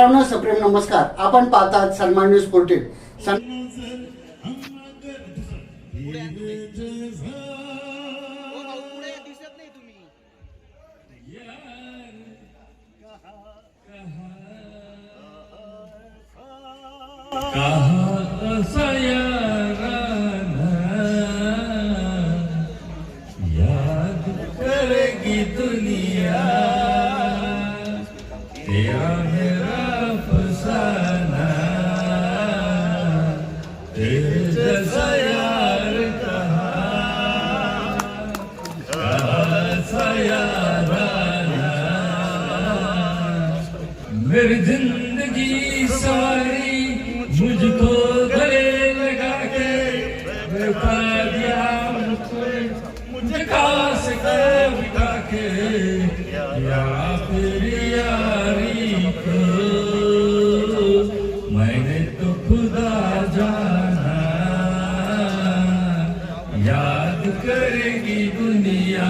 मित्रांनो सप्रेम नमस्कार. आपण पाहतात सन्मान न्यूज फोर्टीन सन याद करेगी दुनिया। तेरा मेरा मेरी जिंदगी सवारी मुझको गले लगा के बैठा दिया मुझको मुझे काश कर बिठा के या फिर यारी को मैंने तो खुदा जाना याद करेगी दुनिया